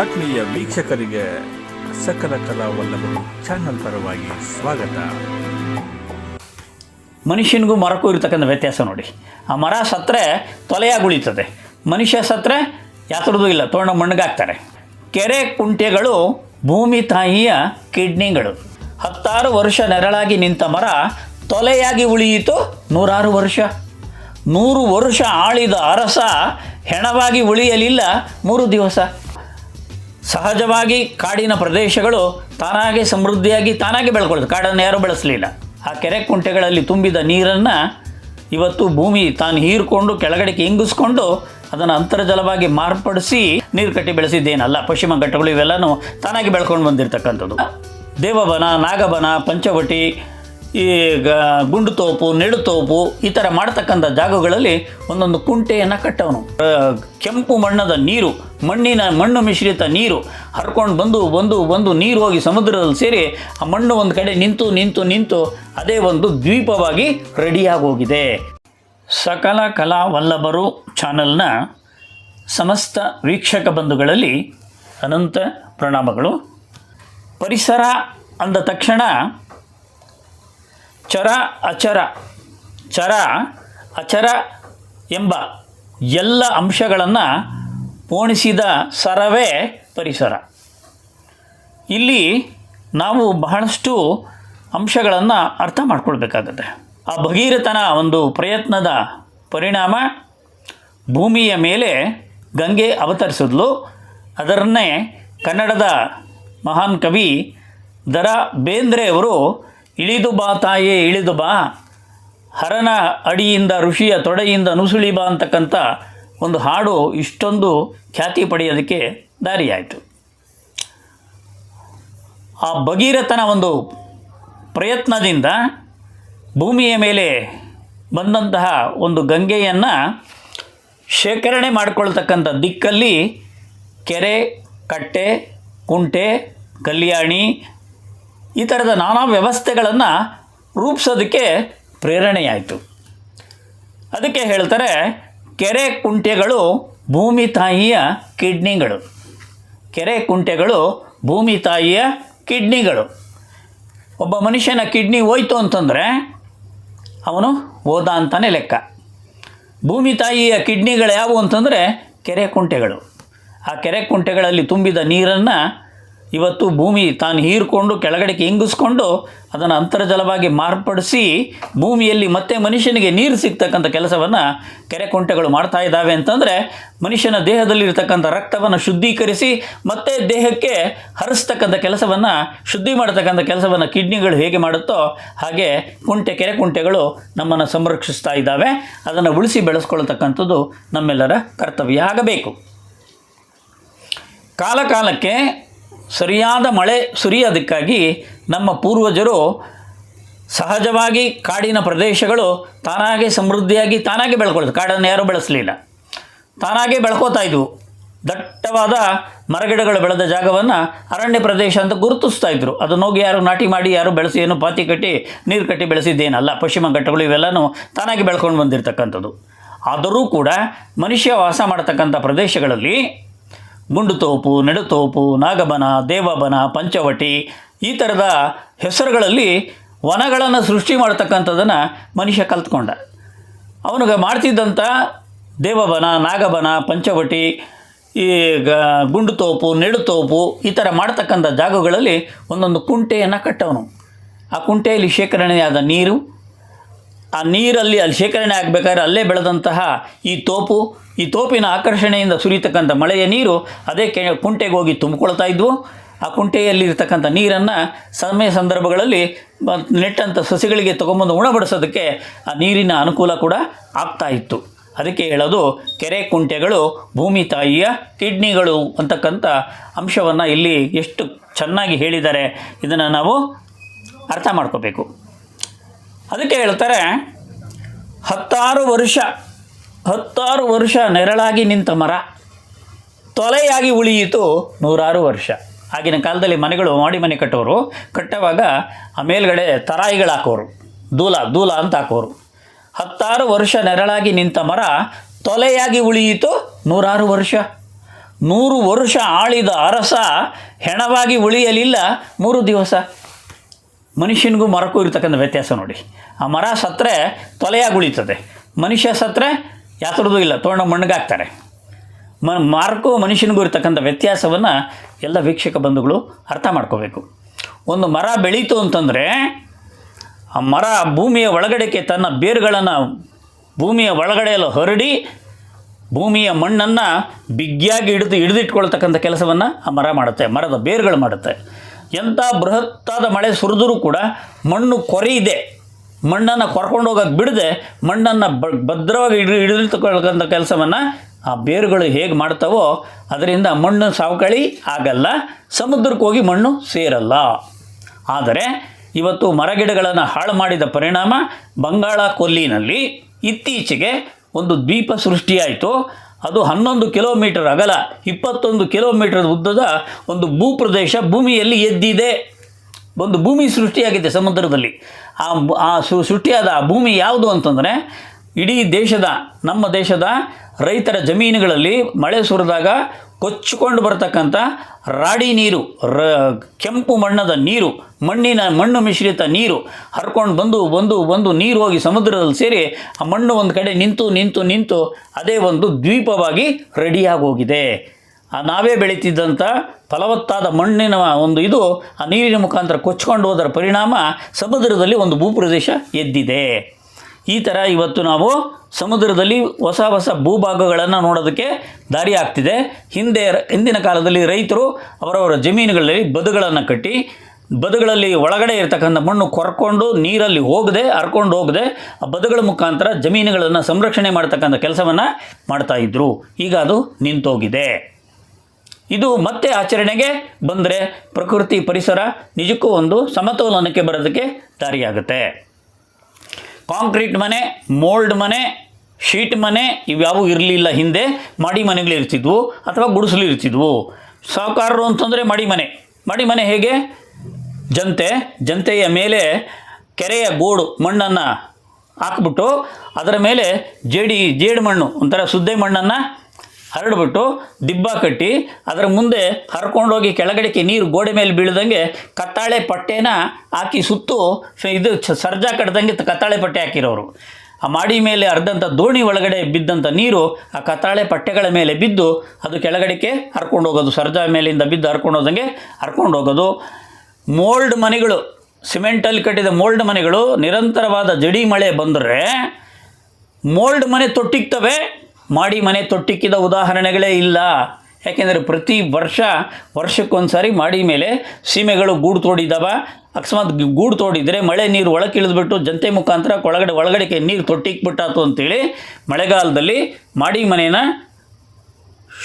ಆತ್ಮೀಯ ವೀಕ್ಷಕರಿಗೆ ಸಕಲ ಕಲಾವಲ್ಲಭರು ಚಾನಲ್ ಪರವಾಗಿ ಸ್ವಾಗತ. ಮನುಷ್ಯನಿಗೂ ಮರಕ್ಕೂ ಇರತಕ್ಕಂಥ ವ್ಯತ್ಯಾಸ ನೋಡಿ. ಆ ಮರ ಸತ್ತರೆ ತೊಲೆಯಾಗಿ ಉಳಿತದೆ. ಮನುಷ್ಯ ಸತ್ತರೆ ಯಾತ್ರದೂ ಇಲ್ಲ, ತೋರಣ ಮಣ್ಣಗಾಗ್ತಾರೆ. ಕೆರೆ ಕುಂಟೆಗಳು, ಭೂಮಿ ತಾಯಿಯ ಕಿಡ್ನಿಗಳು. ಹತ್ತಾರು ವರ್ಷ ನೆರಳಾಗಿ ನಿಂತ ಮರ ತೊಲೆಯಾಗಿ ಉಳಿಯಿತು ನೂರಾರು ವರ್ಷ. ನೂರು ವರ್ಷ ಆಳಿದ ಅರಸ ಹೆಣವಾಗಿ ಉಳಿಯಲಿಲ್ಲ ಮೂರು ದಿವಸ. ಸಹಜವಾಗಿ ಕಾಡಿನ ಪ್ರದೇಶಗಳು ತಾನಾಗೆ ಸಮೃದ್ಧಿಯಾಗಿ ತಾನಾಗೆ ಬೆಳ್ಕೊಳ್ಳುತ್ತೆ. ಕಾಡನ್ನು ಯಾರೂ ಬೆಳೆಸಲಿಲ್ಲ. ಆ ಕೆರೆ ಕುಂಟೆಗಳಲ್ಲಿ ತುಂಬಿದ ನೀರನ್ನು ಇವತ್ತು ಭೂಮಿ ತಾನು ಹೀರ್ಕೊಂಡು ಕೆಳಗಡೆಗೆ ಇಂಗಿಸ್ಕೊಂಡು ಅದನ್ನು ಅಂತರ್ಜಲವಾಗಿ ಮಾರ್ಪಡಿಸಿ ನೀರು ಕಟ್ಟಿ ಬೆಳೆಸಿದ್ದೇನಲ್ಲ, ಪಶ್ಚಿಮ ಘಟ್ಟಗಳು ಇವೆಲ್ಲನೂ ತಾನಾಗಿ ಬೆಳ್ಕೊಂಡು ಬಂದಿರತಕ್ಕಂಥದ್ದು. ದೇವಬನ, ನಾಗಬನ, ಪಂಚವಟಿ, ಈ ಗ- ಗುಂಡುತೋಪು, ನೆಡುತೋಪು ಈ ಥರ ಮಾಡ್ತಕ್ಕಂಥ ಜಾಗಗಳಲ್ಲಿ ಒಂದೊಂದು ಕುಂಟೆಯನ್ನು ಕಟ್ಟವನು. ಕೆಂಪು ಮಣ್ಣದ ನೀರು ಮಣ್ಣಿನ ಮಣ್ಣು ಮಿಶ್ರಿತ ನೀರು ಹರ್ಕೊಂಡು ಬಂದು ಬಂದು ಬಂದು ನೀರು ಹೋಗಿ ಸಮುದ್ರದಲ್ಲಿ ಸೇರಿ ಆ ಮಣ್ಣು ಒಂದು ಕಡೆ ನಿಂತು ನಿಂತು ನಿಂತು ಅದೇ ಒಂದು ದ್ವೀಪವಾಗಿ ರೆಡಿಯಾಗಿ ಹೋಗಿದೆ. ಸಕಲ ಕಲಾ ವಲ್ಲಭರು ಚಾನಲ್ನ ಸಮಸ್ತ ವೀಕ್ಷಕ ಬಂಧುಗಳಲ್ಲಿ ಅನಂತ ಪ್ರಣಾಮಗಳು. ಪರಿಸರ ಅಂದ ತಕ್ಷಣ ಚರ ಅಚರ ಚರ ಅಚರ ಎಂಬ ಎಲ್ಲ ಅಂಶಗಳನ್ನು ಪೋಣಿಸಿದ ಸರವೇ ಪರಿಸರ. ಇಲ್ಲಿ ನಾವು ಬಹಳಷ್ಟು ಅಂಶಗಳನ್ನು ಅರ್ಥ ಮಾಡ್ಕೊಳ್ಬೇಕಾಗತ್ತೆ. ಆ ಭಗೀರಥನ ಒಂದು ಪ್ರಯತ್ನದ ಪರಿಣಾಮ ಭೂಮಿಯ ಮೇಲೆ ಗಂಗೆ ಅವತರಿಸಿದ್ಲು. ಅದರನ್ನೇ ಕನ್ನಡದ ಮಹಾನ್ ಕವಿ ದರ ಬೇಂದ್ರೆಯವರು ಇಳಿದು ಬಾ ತಾಯೇ, ಇಳಿದು ಬಾ. ಹರನ ಅಡಿಯಿಂದ, ಋಷಿಯ ತೊಡೆಯಿಂದ ನುಸುಳಿ ಬಾ ಅಂತಕ್ಕಂಥ ಒಂದು ಹಾಡು ಇಷ್ಟೊಂದು ಖ್ಯಾತಿ ಪಡೆಯೋದಕ್ಕೆ ದಾರಿಯಾಯಿತು. ಆ ಭಗೀರಥನ ಒಂದು ಪ್ರಯತ್ನದಿಂದ ಭೂಮಿಯ ಮೇಲೆ ಬಂದಂತಹ ಒಂದು ಗಂಗೆಯನ್ನು ಶೇಖರಣೆ ಮಾಡಿಕೊಳ್ತಕ್ಕಂಥ ದಿಕ್ಕಲ್ಲಿ ಕೆರೆ, ಕಟ್ಟೆ, ಕುಂಟೆ, ಕಲ್ಯಾಣಿ ಈ ಥರದ ನಾನಾ ವ್ಯವಸ್ಥೆಗಳನ್ನು ರೂಪಿಸೋದಕ್ಕೆ ಪ್ರೇರಣೆಯಾಯಿತು. ಅದಕ್ಕೆ ಹೇಳ್ತಾರೆ ಕೆರೆ ಕುಂಟೆಗಳು ಭೂಮಿ ತಾಯಿಯ ಕಿಡ್ನಿಗಳು. ಕೆರೆ ಕುಂಟೆಗಳು ಭೂಮಿ ತಾಯಿಯ ಕಿಡ್ನಿಗಳು. ಒಬ್ಬ ಮನುಷ್ಯನ ಕಿಡ್ನಿ ಹೋಯ್ತು ಅಂತಂದರೆ ಅವನು ಹೋದ ಅಂತಾನೆ ಲೆಕ್ಕ. ಭೂಮಿ ತಾಯಿಯ ಕಿಡ್ನಿಗಳು ಯಾವುವು ಅಂತಂದರೆ ಕೆರೆ ಕುಂಟೆಗಳು. ಆ ಕೆರೆ ಕುಂಟೆಗಳಲ್ಲಿ ತುಂಬಿದ ನೀರನ್ನು ಇವತ್ತು ಭೂಮಿ ತಾನು ಹೀರ್ಕೊಂಡು ಕೆಳಗಡೆಗೆ ಇಂಗಿಸ್ಕೊಂಡು ಅದನ್ನು ಅಂತರ್ಜಲವಾಗಿ ಮಾರ್ಪಡಿಸಿ ಭೂಮಿಯಲ್ಲಿ ಮತ್ತೆ ಮನುಷ್ಯನಿಗೆ ನೀರು ಸಿಗ್ತಕ್ಕಂಥ ಕೆಲಸವನ್ನು ಕೆರೆ ಕುಂಟೆಗಳು ಮಾಡ್ತಾ ಇದ್ದಾವೆ ಅಂತಂದರೆ ಮನುಷ್ಯನ ದೇಹದಲ್ಲಿರ್ತಕ್ಕಂಥ ರಕ್ತವನ್ನು ಶುದ್ಧೀಕರಿಸಿ ಮತ್ತೆ ದೇಹಕ್ಕೆ ಹರಿಸ್ತಕ್ಕಂಥ ಕೆಲಸವನ್ನು ಶುದ್ಧಿ ಮಾಡತಕ್ಕಂಥ ಕೆಲಸವನ್ನು ಕಿಡ್ನಿಗಳು ಹೇಗೆ ಮಾಡುತ್ತೋ ಹಾಗೆ ಕುಂಟೆ, ಕೆರೆ ಕುಂಟೆಗಳು ನಮ್ಮನ್ನು ಸಂರಕ್ಷಿಸ್ತಾ ಇದ್ದಾವೆ. ಅದನ್ನು ಉಳಿಸಿ ಬೆಳೆಸ್ಕೊಳ್ತಕ್ಕಂಥದ್ದು ನಮ್ಮೆಲ್ಲರ ಕರ್ತವ್ಯ ಆಗಬೇಕು. ಕಾಲಕಾಲಕ್ಕೆ ಸರಿಯಾದ ಮಳೆ ಸುರಿಯೋದಕ್ಕಾಗಿ ನಮ್ಮ ಪೂರ್ವಜರು ಸಹಜವಾಗಿ ಕಾಡಿನ ಪ್ರದೇಶಗಳು ತಾನಾಗೆ ಸಮೃದ್ಧಿಯಾಗಿ ತಾನಾಗೆ ಬೆಳ್ಕೊಳ್ತು ಕಾಡನ್ನು ಯಾರೂ ಬೆಳೆಸಲಿಲ್ಲ. ತಾನಾಗೆ ಬೆಳ್ಕೋತಾ ಇದ್ವು. ದಟ್ಟವಾದ ಮರಗಿಡಗಳು ಬೆಳೆದ ಜಾಗವನ್ನು ಅರಣ್ಯ ಪ್ರದೇಶ ಅಂತ ಗುರುತಿಸ್ತಾ ಇದ್ರು. ಅದನ್ನ ಹೋಗಿ ಯಾರು ನಾಟಿ ಮಾಡಿ, ಯಾರು ಬೆಳೆಸಿ, ಏನು ಪಾತಿ ಕಟ್ಟಿ, ನೀರು ಕಟ್ಟಿ ಬೆಳೆಸಿದ್ದೇನಲ್ಲ, ಪಶ್ಚಿಮ ಘಟ್ಟಗಳು ಇವೆಲ್ಲನೂ ತಾನಾಗಿ ಬೆಳ್ಕೊಂಡು ಬಂದಿರತಕ್ಕಂಥದ್ದು. ಆದರೂ ಕೂಡ ಮನುಷ್ಯ ವಾಸ ಮಾಡತಕ್ಕಂಥ ಪ್ರದೇಶಗಳಲ್ಲಿ ಗುಂಡುತೋಪು ನೆಡುತೋಪು ನಾಗಬನ, ದೇವಬನ, ಪಂಚವಟಿ ಈ ಥರದ ಹೆಸರುಗಳಲ್ಲಿ ವನಗಳನ್ನು ಸೃಷ್ಟಿ ಮಾಡ್ತಕ್ಕಂಥದ್ದನ್ನು ಮನುಷ್ಯ ಕಲ್ತ್ಕೊಂಡ. ಅವನಿಗೆ ಮಾಡ್ತಿದ್ದಂಥ ದೇವಬನ, ನಾಗಬನ, ಪಂಚವಟಿ, ಈ ಗ ಗುಂಡುತೋಪು ನೆಡುತೋಪು ಈ ಥರ ಮಾಡ್ತಕ್ಕಂಥ ಜಾಗಗಳಲ್ಲಿ ಒಂದೊಂದು ಕುಂಟೆಯನ್ನು ಕಟ್ಟವನು. ಆ ಕುಂಟೆಯಲ್ಲಿ ಶೇಖರಣೆಯಾದ ನೀರು ಆ ನೀರಲ್ಲಿ ಅಲ್ಲಿ ಶೇಖರಣೆ ಆಗಬೇಕಾದ್ರೆ ಅಲ್ಲೇ ಬೆಳೆದಂತಹ ಈ ತೋಪು, ಈ ತೋಪಿನ ಆಕರ್ಷಣೆಯಿಂದ ಸುರಿತಕ್ಕಂಥ ಮಳೆಯ ನೀರು ಅದೇ ಕೆ ಕುಂಟೆಗೆ ಹೋಗಿ ತುಂಬಿಕೊಳ್ತಾ ಇದ್ವು. ಆ ಕುಂಟೆಯಲ್ಲಿ ಇರ್ತಕ್ಕಂಥ ನೀರನ್ನು ಸಮಯ ಸಂದರ್ಭಗಳಲ್ಲಿ ನೆಟ್ಟಂಥ ಸಸಿಗಳಿಗೆ ತೊಗೊಂಬಂದು ಉಣಬಡಿಸೋದಕ್ಕೆ ಆ ನೀರಿನ ಅನುಕೂಲ ಕೂಡ ಆಗ್ತಾ ಇತ್ತು. ಅದಕ್ಕೆ ಹೇಳೋದು ಕೆರೆ ಕುಂಟೆಗಳು, ಭೂಮಿ ತಾಯಿಯ ಕಿಡ್ನಿಗಳು ಅಂತಕ್ಕಂಥ ಅಂಶವನ್ನು ಇಲ್ಲಿ ಎಷ್ಟು ಚೆನ್ನಾಗಿ ಹೇಳಿದ್ದಾರೆ. ಇದನ್ನು ನಾವು ಅರ್ಥ ಮಾಡ್ಕೋಬೇಕು. ಅದಕ್ಕೆ ಹೇಳ್ತಾರೆ, ಹತ್ತಾರು ವರ್ಷ ಹತ್ತಾರು ವರ್ಷ ನೆರಳಾಗಿ ನಿಂತ ಮರ, ತೊಲೆಯಾಗಿ ಉಳಿಯಿತು ನೂರಾರು ವರ್ಷ. ಆಗಿನ ಕಾಲದಲ್ಲಿ ಮನೆಗಳು ಮಾಡಿ ಮನೆ ಕಟ್ಟೋರು, ಕಟ್ಟುವಾಗ ಆ ಮೇಲ್ಗಡೆ ತರಾಯಿಗಳು ಹಾಕೋರು ದೂಲ ದೂಲ ಅಂತ ಹಾಕೋರು. ಹತ್ತಾರು ವರ್ಷ ನೆರಳಾಗಿ ನಿಂತ ಮರ ತೊಲೆಯಾಗಿ ಉಳಿಯಿತು ನೂರಾರು ವರ್ಷ. ನೂರು ವರ್ಷ ಆಳಿದ ಅರಸ ಹೆಣವಾಗಿ ಉಳಿಯಲಿಲ್ಲ ಮೂರು ದಿವಸ. ಮನುಷ್ಯನಿಗೂ ಮರಕ್ಕೂ ಇರತಕ್ಕಂಥ ವ್ಯತ್ಯಾಸ ನೋಡಿ. ಆ ಮರ ಸತ್ತರೆ ತೊಲೆಯಾಗಿ ಉಳಿತದೆ ಮನುಷ್ಯ ಸತ್ತರೆ ಯಾತ್ರದೂ ಇಲ್ಲ ತೋಣ ಮಣ್ಣಗಾಗ್ತಾರೆ ಮ ಮರಕ್ಕೂ ಮನುಷ್ಯನಿಗೂ ಇರತಕ್ಕಂಥ ವ್ಯತ್ಯಾಸವನ್ನು ಎಲ್ಲ ವೀಕ್ಷಕ ಬಂಧುಗಳು ಅರ್ಥ ಮಾಡ್ಕೋಬೇಕು. ಒಂದು ಮರ ಬೆಳೀತು ಅಂತಂದರೆ ಆ ಮರ ಭೂಮಿಯ ಒಳಗಡೆಗೆ ತನ್ನ ಬೇರುಗಳನ್ನು ಭೂಮಿಯ ಒಳಗಡೆಯಲ್ಲಿ ಹರಡಿ ಭೂಮಿಯ ಮಣ್ಣನ್ನು ಬಿಗಿಯಾಗಿ ಹಿಡಿದು ಹಿಡಿದಿಟ್ಕೊಳ್ತಕ್ಕಂಥ ಕೆಲಸವನ್ನು ಆ ಮರ ಮಾಡುತ್ತೆ, ಮರದ ಬೇರುಗಳು ಮಾಡುತ್ತೆ. ಎಂಥ ಬೃಹತ್ತಾದ ಮಳೆ ಸುರಿದರೂ ಕೂಡ ಮಣ್ಣು ಕೊರೆಯಿದೆ. ಮಣ್ಣನ್ನು ಕೊರ್ಕೊಂಡು ಹೋಗೋಕೆ ಬಿಡದೆ, ಮಣ್ಣನ್ನು ಬ, ಭದ್ರವಾಗಿ ಹಿಡಿ ಹಿಡಿದಿರ್ತಕ್ಕಂಥ ಕೆಲಸವನ್ನು ಆ ಬೇರುಗಳು ಹೇಗೆ ಮಾಡ್ತಾವೋ ಅದರಿಂದ ಮಣ್ಣು ಸಾವಕಳಿ ಆಗಲ್ಲ, ಸಮುದ್ರಕ್ಕೆ ಹೋಗಿ ಮಣ್ಣು ಸೇರಲ್ಲ. ಆದರೆ ಇವತ್ತು ಮರಗಿಡಗಳನ್ನು ಹಾಳು ಮಾಡಿದ ಪರಿಣಾಮ ಬಂಗಾಳ ಕೊಲ್ಲಿನಲ್ಲಿ ಇತ್ತೀಚೆಗೆ ಒಂದು ದ್ವೀಪ ಸೃಷ್ಟಿಯಾಯಿತು. ಅದು ಹನ್ನೊಂದು ಕಿಲೋಮೀಟರ್ ಅಗಲ, ಇಪ್ಪತ್ತೊಂದು ಕಿಲೋಮೀಟರ್ ಉದ್ದದ ಒಂದು ಭೂಪ್ರದೇಶ ಭೂಮಿಯಲ್ಲಿ ಎದ್ದಿದೆ. ಒಂದು ಭೂಮಿ ಸೃಷ್ಟಿಯಾಗಿದೆ ಸಮುದ್ರದಲ್ಲಿ. ಆ ಆ ಸೃಷ್ಟಿಯಾದ ಆ ಭೂಮಿ ಯಾವುದು ಅಂತಂದರೆ ಇಡೀ ದೇಶದ, ನಮ್ಮ ದೇಶದ ರೈತರ ಜಮೀನುಗಳಲ್ಲಿ ಮಳೆ ಸುರಿದಾಗ ಕೊಚ್ಚಿಕೊಂಡು ಬರತಕ್ಕಂಥ ರಾಡಿ ನೀರು, ರ, ಕೆಂಪು ಮಣ್ಣದ ನೀರು, ಮಣ್ಣಿನ, ಮಣ್ಣು ಮಿಶ್ರಿತ ನೀರು ಹರ್ಕೊಂಡು ಬಂದು ಬಂದು ಬಂದು ನೀರು ಹೋಗಿ ಸಮುದ್ರದಲ್ಲಿ ಸೇರಿ ಆ ಮಣ್ಣು ಒಂದು ಕಡೆ ನಿಂತು ನಿಂತು ನಿಂತು ಅದೇ ಒಂದು ದ್ವೀಪವಾಗಿ ರೆಡಿಯಾಗಿ ಹೋಗಿದೆ ಆ ನಾವೇ ಬೆಳೀತಿದ್ದಂಥ ಫಲವತ್ತಾದ ಮಣ್ಣಿನ ಒಂದು ಇದು ಆ ನೀರಿನ ಮುಖಾಂತರ ಕೊಚ್ಕೊಂಡು ಹೋದರ ಪರಿಣಾಮ ಸಮುದ್ರದಲ್ಲಿ ಒಂದು ಭೂಪ್ರದೇಶ ಎದ್ದಿದೆ. ಈ ಥರ ಇವತ್ತು ನಾವು ಸಮುದ್ರದಲ್ಲಿ ಹೊಸ ಹೊಸ ಭೂಭಾಗಗಳನ್ನು ನೋಡೋದಕ್ಕೆ ದಾರಿ ಆಗ್ತಿದೆ. ಹಿಂದೆ ಹಿಂದಿನ ಕಾಲದಲ್ಲಿ ರೈತರು ಅವರವರ ಜಮೀನುಗಳಲ್ಲಿ ಬದುಗಳನ್ನು ಕಟ್ಟಿ, ಬದುಗಳಲ್ಲಿ ಒಳಗಡೆ ಇರತಕ್ಕಂಥ ಮಣ್ಣು ಕೊರ್ಕೊಂಡು ನೀರಲ್ಲಿ ಹೋಗದೆ, ಹರ್ಕೊಂಡು ಹೋಗದೆ ಆ ಬದುಗಳ ಮುಖಾಂತರ ಜಮೀನುಗಳನ್ನು ಸಂರಕ್ಷಣೆ ಮಾಡ್ತಕ್ಕಂಥ ಕೆಲಸವನ್ನು ಮಾಡ್ತಾ ಇದ್ರು. ಈಗ ಅದು ನಿಂತೋಗಿದೆ. ಇದು ಮತ್ತೆ ಆಚರಣೆಗೆ ಬಂದರೆ ಪ್ರಕೃತಿ ಪರಿಸರ ನಿಜಕ್ಕೂ ಒಂದು ಸಮತೋಲನಕ್ಕೆ ಬರೋದಕ್ಕೆ ದಾರಿಯಾಗುತ್ತೆ. ಕಾಂಕ್ರೀಟ್ ಮನೆ, ಮೋಲ್ಡ್ ಮನೆ, ಶೀಟ್ ಮನೆ ಇವ್ಯಾವೂ ಇರಲಿಲ್ಲ ಹಿಂದೆ. ಮಡಿ ಮನೆಗಳು ಇರ್ತಿದ್ವು ಅಥವಾ ಗುಡಿಸಲು ಇರ್ತಿದ್ವು. ಸಾಹುಕಾರರು ಅಂತಂದರೆ ಮಡಿ ಮನೆ. ಮಡಿ ಮನೆ ಹೇಗೆ? ಜನತೆ ಜನತೆಯ ಮೇಲೆ ಕೆರೆಯ ಗೋಡು, ಮಣ್ಣನ್ನು ಹಾಕ್ಬಿಟ್ಟು ಅದರ ಮೇಲೆ ಜೇಡಿ, ಜೇಡು ಮಣ್ಣು, ಒಂಥರ ಸುದ್ದೆ ಮಣ್ಣನ್ನು ಹರಡ್ಬಿಟ್ಟು ದಿಬ್ಬ ಕಟ್ಟಿ ಅದರ ಮುಂದೆ ಹರ್ಕೊಂಡೋಗಿ ಕೆಳಗಡೆಗೆ ನೀರು ಗೋಡೆ ಮೇಲೆ ಬೀಳ್ದಂಗೆ ಕತ್ತಾಳೆ ಪಟ್ಟೆನ ಹಾಕಿ ಸುತ್ತು ಇದು ಸರ್ಜಾ ಕಟ್ಟದಂಗೆ ಕತ್ತಾಳೆ ಪಟ್ಟೆ ಹಾಕಿರೋರು. ಆ ಮಾಡಿ ಮೇಲೆ ಅರ್ಧಂಥ ದೋಣಿ ಒಳಗಡೆ ಬಿದ್ದಂಥ ನೀರು ಆ ಕತ್ತಾಳೆ ಪಟ್ಟೆಗಳ ಮೇಲೆ ಬಿದ್ದು ಅದು ಕೆಳಗಡೆಗೆ ಹರ್ಕೊಂಡು ಹೋಗೋದು ಸರ್ಜಾ ಮೇಲಿಂದ ಬಿದ್ದು ಹರ್ಕೊಂಡು ಹೋದಂಗೆ ಹರ್ಕೊಂಡು ಹೋಗೋದು ಮೋಲ್ಡ್ ಮನೆಗಳು ಸಿಮೆಂಟಲ್ಲಿ ಕಟ್ಟಿದ ಮೋಲ್ಡ್ ಮನೆಗಳು ನಿರಂತರವಾದ ಜಡಿ ಮಳೆ ಬಂದರೆ ಮೋಲ್ಡ್ ಮನೆ ತೊಟ್ಟಿಕ್ತವೆ ಮಾಡಿ ಮನೆ ತೊಟ್ಟಿಕ್ಕಿದ ಉದಾಹರಣೆಗಳೇ ಇಲ್ಲ. ಯಾಕೆಂದರೆ ಪ್ರತಿ ವರ್ಷ ವರ್ಷಕ್ಕೊಂದು ಸಾರಿ ಮಾಡಿ ಮೇಲೆ ಸೀಮೆಗಳು ಗೂಡು ತೋಡಿದವ. ಅಕಸ್ಮಾತ್ ಗೂಡು ತೋಡಿದರೆ ಮಳೆ ನೀರು ಒಳಕ್ಕೆ ಇಳಿದ್ಬಿಟ್ಟು ಜನತೆ ಮುಖಾಂತರ ಒಳಗಡೆ ಒಳಗಡೆಗೆ ನೀರು ತೊಟ್ಟಿಕ್ಬಿಟ್ಟಾತು ಅಂತೇಳಿ ಮಳೆಗಾಲದಲ್ಲಿ ಮಾಡಿ ಮನೇನ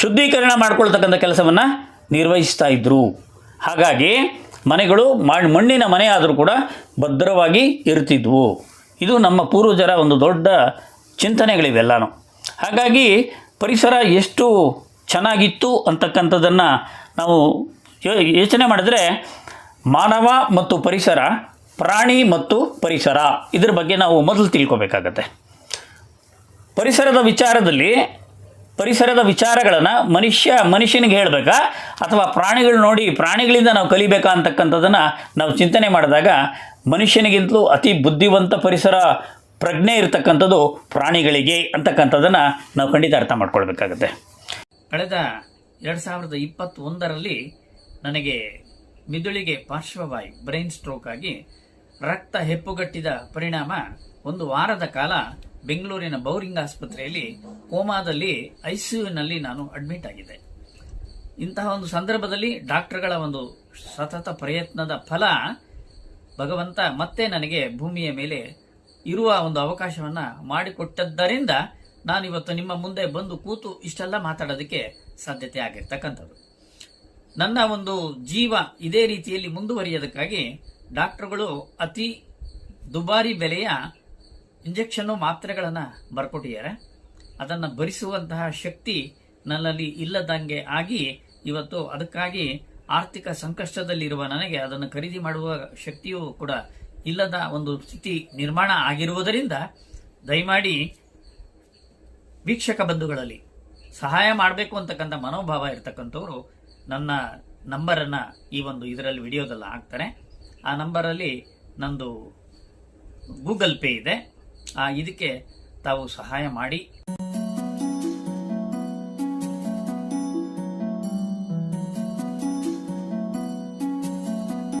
ಶುದ್ಧೀಕರಣ ಮಾಡ್ಕೊಳ್ತಕ್ಕಂಥ ಕೆಲಸವನ್ನು ನಿರ್ವಹಿಸ್ತಾ ಇದ್ದರು ಹಾಗಾಗಿ ಮನೆಗಳು ಮಣ್- ಮಣ್ಣಿನ ಮನೆ ಆದರೂ ಕೂಡ ಭದ್ರವಾಗಿ ಇರ್ತಿದ್ವು. ಇದು ನಮ್ಮ ಪೂರ್ವಜರ ಒಂದು ದೊಡ್ಡ ಚಿಂತನೆಗಳಿವೆಲ್ಲನೂ. ಹಾಗಾಗಿ ಪರಿಸರ ಎಷ್ಟು ಚೆನ್ನಾಗಿತ್ತು ಅಂತಕ್ಕಂಥದ್ದನ್ನು ನಾವು ಯೋಚನೆ ಮಾಡಿದ್ರೆ ಮಾನವ ಮತ್ತು ಪರಿಸರ, ಪ್ರಾಣಿ ಮತ್ತು ಪರಿಸರ ಇದ್ರ ಬಗ್ಗೆ ನಾವು ಮೊದಲು ತಿಳ್ಕೊಬೇಕಾಗತ್ತೆ. ಪರಿಸರದ ವಿಚಾರದಲ್ಲಿ ಪರಿಸರದ ವಿಚಾರಗಳನ್ನು ಮನುಷ್ಯ, ಮನುಷ್ಯನಿಗೆ ಹೇಳಬೇಕಾ ಅಥವಾ ಪ್ರಾಣಿಗಳು ನೋಡಿ ಪ್ರಾಣಿಗಳಿಂದ ನಾವು ಕಲಿಬೇಕಾ ಅಂತಕ್ಕಂಥದ್ದನ್ನು ನಾವು ಚಿಂತನೆ ಮಾಡಿದಾಗ ಮನುಷ್ಯನಿಗಿಂತಲೂ ಅತಿ ಬುದ್ಧಿವಂತ ಪರಿಸರ ಪ್ರಜ್ಞೆ ಇರತಕ್ಕಂಥದ್ದು ಪ್ರಾಣಿಗಳಿಗೆ ಅಂತಕ್ಕಂಥದ್ದನ್ನು ನಾವು ಖಂಡಿತ ಅರ್ಥ ಮಾಡ್ಕೊಳ್ಬೇಕಾಗತ್ತೆ. ಕಳೆದ ಎರಡು ಸಾವಿರದ ಇಪ್ಪತ್ತೊಂದರಲ್ಲಿ ನನಗೆ ಮಿದುಳಿಗೆ ಪಾರ್ಶ್ವವಾಯು, ಬ್ರೈನ್ ಸ್ಟ್ರೋಕ್ ಆಗಿ ರಕ್ತ ಹೆಪ್ಪುಗಟ್ಟಿದ ಪರಿಣಾಮ ಒಂದು ವಾರದ ಕಾಲ ಬೆಂಗಳೂರಿನ ಬೌರಿಂಗ್ ಆಸ್ಪತ್ರೆಯಲ್ಲಿ ಕೋಮಾದಲ್ಲಿ ಐಸಿಯುನಲ್ಲಿ ನಾನು ಅಡ್ಮಿಟ್ ಆಗಿದ್ದೆ. ಇಂತಹ ಒಂದು ಸಂದರ್ಭದಲ್ಲಿ ಡಾಕ್ಟರ್ಗಳ ಒಂದು ಸತತ ಪ್ರಯತ್ನದ ಫಲ ಭಗವಂತ ಮತ್ತೆ ನನಗೆ ಭೂಮಿಯ ಮೇಲೆ ಇರುವ ಒಂದು ಅವಕಾಶವನ್ನ ಮಾಡಿಕೊಟ್ಟದ್ದರಿಂದ ನಾನು ಇವತ್ತು ನಿಮ್ಮ ಮುಂದೆ ಬಂದು ಕೂತು ಇಷ್ಟೆಲ್ಲ ಮಾತಾಡೋದಕ್ಕೆ ಸಾಧ್ಯತೆ ಆಗಿರ್ತಕ್ಕಂಥದ್ದು. ನನ್ನ ಒಂದು ಜೀವ ಇದೇ ರೀತಿಯಲ್ಲಿ ಮುಂದುವರಿಯೋದಕ್ಕಾಗಿ ಡಾಕ್ಟರ್ಗಳು ಅತಿ ದುಬಾರಿ ಬೆಲೆಯ ಇಂಜೆಕ್ಷನ್ನು ಮಾತ್ರೆಗಳನ್ನು ಬರ್ಕೊಟ್ಟಿದ್ದಾರೆ. ಅದನ್ನು ಭರಿಸುವಂತಹ ಶಕ್ತಿ ನನ್ನಲ್ಲಿ ಇಲ್ಲದಂಗೆ ಆಗಿ ಇವತ್ತು ಅದಕ್ಕಾಗಿ ಆರ್ಥಿಕ ಸಂಕಷ್ಟದಲ್ಲಿರುವ ನನಗೆ ಅದನ್ನು ಖರೀದಿ ಮಾಡುವ ಶಕ್ತಿಯೂ ಕೂಡ ಇಲ್ಲದ ಒಂದು ಸ್ಥಿತಿ ನಿರ್ಮಾಣ ಆಗಿರುವುದರಿಂದ ದಯಮಾಡಿ ವೀಕ್ಷಕ ಬಂಧುಗಳಲ್ಲಿ ಸಹಾಯ ಮಾಡಬೇಕು ಅಂತಕ್ಕಂಥ ಮನೋಭಾವ ಇರ್ತಕ್ಕಂಥವ್ರು ನನ್ನ ನಂಬರನ್ನು ಈ ಒಂದು ಇದರಲ್ಲಿ ವಿಡಿಯೋದಲ್ಲಿ ಹಾಕ್ತಾರೆ. ಆ ನಂಬರಲ್ಲಿ ನಂದು ಗೂಗಲ್ ಪೇ ಇದೆ. ಆ, ಇದಕ್ಕೆ ತಾವು ಸಹಾಯ ಮಾಡಿ.